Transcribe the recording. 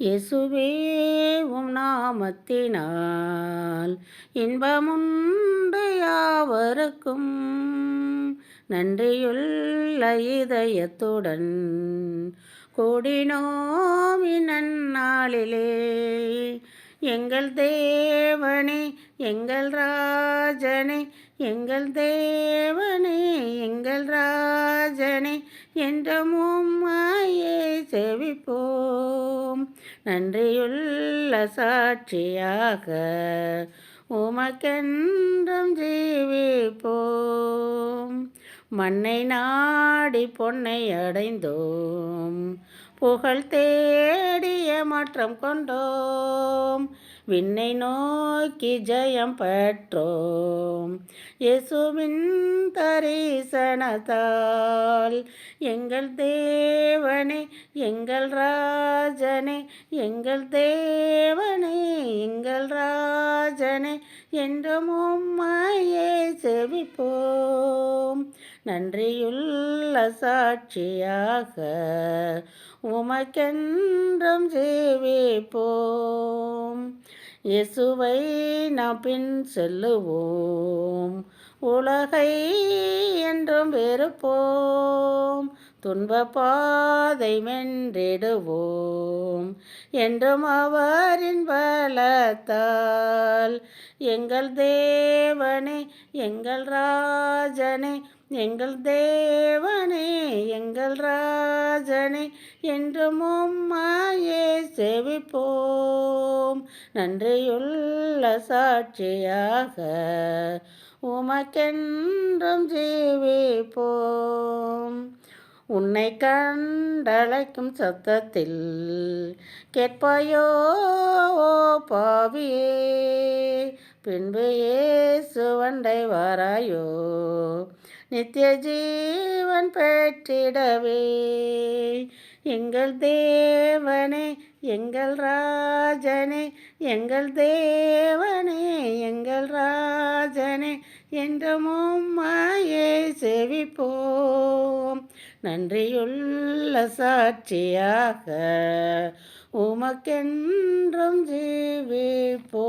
இயேசுவே உம் நாமத்தினால் இன்பமுண்டு யாவருக்கும் நன்றியுள்ள இதயத்துடன் கூடினோம் இந்நாளிலே எங்கள் தேவனே எங்கள் ராஜனே எங்கள் தேவனே எங்கள் ராஜனே என்ற மும்மாயை செவிப்போம். நன்றியுள்ள சாட்சியாக உமக்கென்றும் ஜீவிப்போம். மண்ணை நாடி பொன்னை அடைந்தோம். புகழ் தேடிய மாற்றம் கொண்டோம். விண்ணை நோக்கி ஜெயம் பெற்றோம். இயேசுவின் தரிசனத்தால் எங்கள் தேவனே எங்கள் ராஜனே எங்கள் தேவனே எங்கள் ராஜனே என்றும் உம்மையே செவிப்போம். நன்றியுள்ள சாட்சியாக உமக்கென்றும் ஜீவிப்போம். இயேசுவை நாம் பின் செல்லுவோம். உலகை என்றும் வெறுப்போம். துன்ப பாதை மென்றிடுவோம். என்றும் அவரின் பலத்தால் எங்கள் தேவனே எங்கள் ராஜனே எங்கள் தேவனே எங்கள் ராஜனே என்றும் உம்மாயே செவிப்போம். நன்றியுள்ள சாட்சியாக உமக்கென்றும் ஜீவிப்போம். உன்னை கண்டழைக்கும் சத்தத்தில் கேட்பாயோ பாவியே. பின்பு ஏசு வண்டை வாராயோ நித்திய ஜீவன் பெற்றிடவே. எங்கள் தேவனே எங்கள் ராஜனே எங்கள் தேவனே எங்கள் ராஜனே என்ற மும்மாயே செவிப்போம். நன்றியுள்ள சாட்சியாக உமக்கென்றும் ஜீவிப்போ